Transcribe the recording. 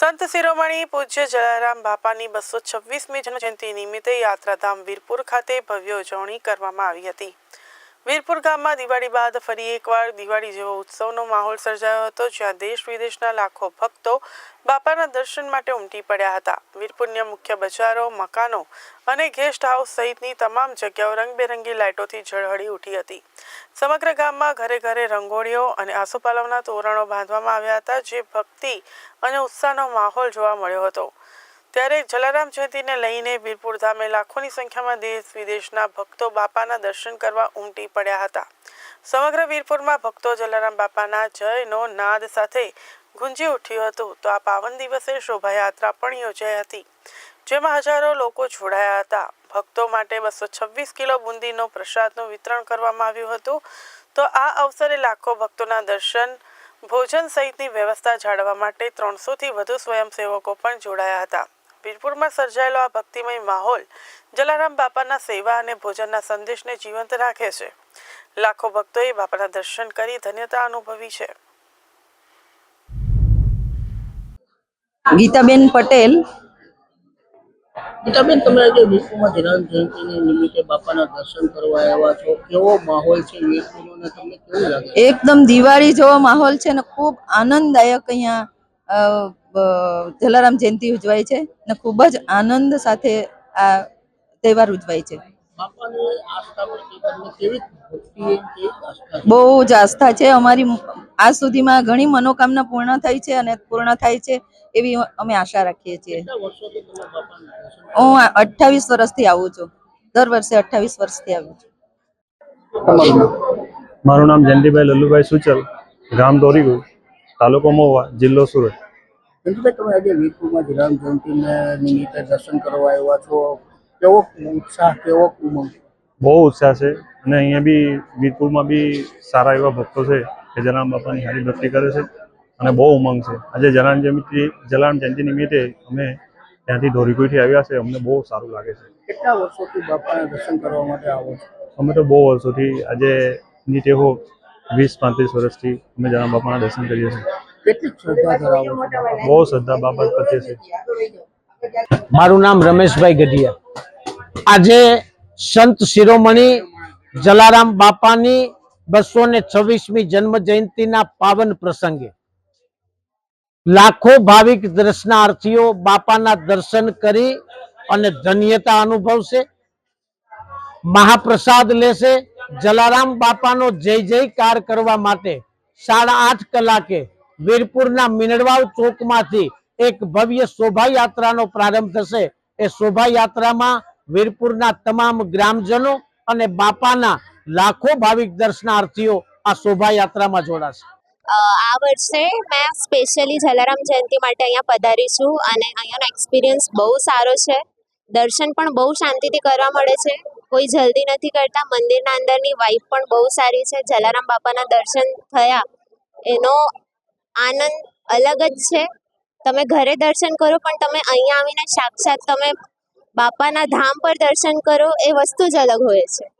સંત શિરોમણી પૂજ્ય જલારામ બાપાની બસો છવ્વીસમી જન્મજયંતિ નિમિત્તે યાત્રાધામ વીરપુર ખાતે ભવ્ય ઉજવણી કરવામાં આવી હતી. વીરપુર ગામમાં દિવાળી બાદ ફરી એકવાર દિવાળી જેવો ઉત્સવનો માહોલ સર્જાયો હતો, જ્યાં દેશ વિદેશના લાખો ભક્તો બાપાના દર્શન માટે ઉમટી પડ્યા હતા. વીરપુરના મુખ્ય બજારો, મકાનો અને ગેસ્ટ હાઉસ સહિતની તમામ જગ્યાઓ રંગબેરંગી લાઇટોથી ઝળહળી ઉઠી હતી. સમગ્ર ગામમાં ઘરે ઘરે રંગોળીઓ અને આસોપાલવના તોરણો બાંધવામાં આવ્યા હતા, જે ભક્તિ અને ઉત્સાહનો માહોલ જોવા મળ્યો હતો. ત્યારે જલારામ જયંતીને લઈને વીરપુર ધામે લાખોની સંખ્યામાં દેશ વિદેશના ભક્તો બાપાના દર્શન કરવા ઉમટી પડ્યા હતા. સમગ્ર વીરપુરમાં ભક્તો જલારામ બાપાના જયનો નાદ સાથે ગુંજી ઉઠ્યું હતું. તો આ પાવન દિવસે શોભાયાત્રા પણ યોજાઈ હતી, જેમાં હજારો લોકો જોડાયા હતા. ભક્તો માટે બસો છવ્વીસ કિલો બુંદીનો પ્રસાદનું વિતરણ કરવામાં આવ્યું હતું. તો આ અવસરે લાખો ભક્તોના દર્શન, ભોજન સહિતની વ્યવસ્થા જાળવવા માટે ત્રણસોથી વધુ સ્વયંસેવકો પણ જોડાયા હતા. વીરપુરમાં સર્જાયેલો આ ભક્તિમય માહોલ જલારામ બાપાના સેવા અને ભોજનના સંદેશને જીવંત રાખે છે. લાખો ભક્તોએ બાપાના દર્શન કરી ધન્યતા અનુભવી છે. ગીતાબેન પટેલ. ગીતાબેન તમે આજે વિશ્વમાં જલારામ જયંતિની નિમિત્તે બાપાના દર્શન કરવા આવ્યા છો. કેવો માહોલ છે વીરપુરનો તમને કેવું લાગે? એકદમ દિવાળી જેવો માહોલ છે ને ખૂબ આનંદદાયક અહીંયા જલારામ જયંતિ ઉજવાય છે અને ખૂબ જ આનંદ સાથે આ તહેવાર ઉજવાય છે? બહુ જ આસ્થા છે. અમારી આજ સુધીમાં ઘણી મનોકામના પૂર્ણ થઈ છે અને પૂર્ણ થાય છે એવી અમે આશા રાખીએ છીએ. હું અઠ્ઠાવીસ વર્ષથી આવું છું. દર વર્ષે અઠ્ઠાવીસ વર્ષથી આવું છું. મારું નામ જયંતિભાઈ લલ્લુભાઈ સુચલ. ગામ દોરીગુ તાલુકો જિલ્લો સુરત. તમે આજે વીરપુરમાં જલારામ જયંતિને નિમિત્તે દર્શન કરવા આવ્યા છો. કેવો ઉત્સાહ કેવો ઉમંગ? બહુ ઉત્સાહ છે અને અહીંયા બી વીરપુરમાં બી સારા એવા ભક્તો છે કે જલારામ બાપાની હારી ભક્તિ કરે છે અને બહુ ઉમંગ છે. આજે જલારામ જયંતિ જલારામ જયંતિ નિમિત્તે અમે ત્યાંથી ધોરીકુઈથી આવ્યા છે. અમને બહુ સારું લાગે છે. કેટલા વર્ષોથી બાપાના દર્શન કરવા માટે આવો છો? અમે તો બહુ વર્ષોથી આજે નીચે ટેવો વીસ પાંત્રીસ વર્ષથી અમે જણા બાપાના દર્શન કરીએ છીએ. કેટલી શ્રદ્ધા ધરાવો બહુ શ્રદ્ધા બાપા પ્રત્યે છે. મારું નામ રમેશભાઈ ગઢિયા. આજે સંત શિરોમણી જલારામ બાપાની બસો ને છવ્વીસમી જન્મ જયંતિના પાવન પ્રસંગે લાખો ભાવિક દર્શનાર્થીઓ બાપાના દર્શન કરી અને ધન્યતા અનુભવશે મહાપ્રસાદ લેશે જલારામ બાપાનો જય જયકાર કરવા માટે સાડા આઠ કલાકે વીરપુરના મીનડવાવ ચોકમાંથી એક ભવ્ય શોભાયાત્રાનો પ્રારંભ થશે. એ શોભાયાત્રામાં વીરપુરના તમામ ગ્રામજનો અને બાપાના લાખો ભાવિક દર્શનાર્થીઓ આ શોભાયાત્રામાં જોડાશે. આ વર્ષે મેં સ્પેશિયલી જલારામ જયંતિ માટે અહીંયા પધારી છું અને અહીંયાનો એક્સપિરિયન્સ બહુ સારો છે. દર્શન પણ બહુ શાંતિથી કરવા મળે છે. કોઈ જલ્દી નથી કરતા. મંદિરના અંદરની વાઇફ પણ બહુ સારી છે. જલારામ બાપાના દર્શન થયા. એનો આનંદ અલગ જ છે. તમે ઘરે દર્શન કરો, પણ તમે અહીંયા આવીને સાક્ષાત તમે બાપાના ધામ પર દર્શન કરો, એ વસ્તુ જ અલગ હોય છે.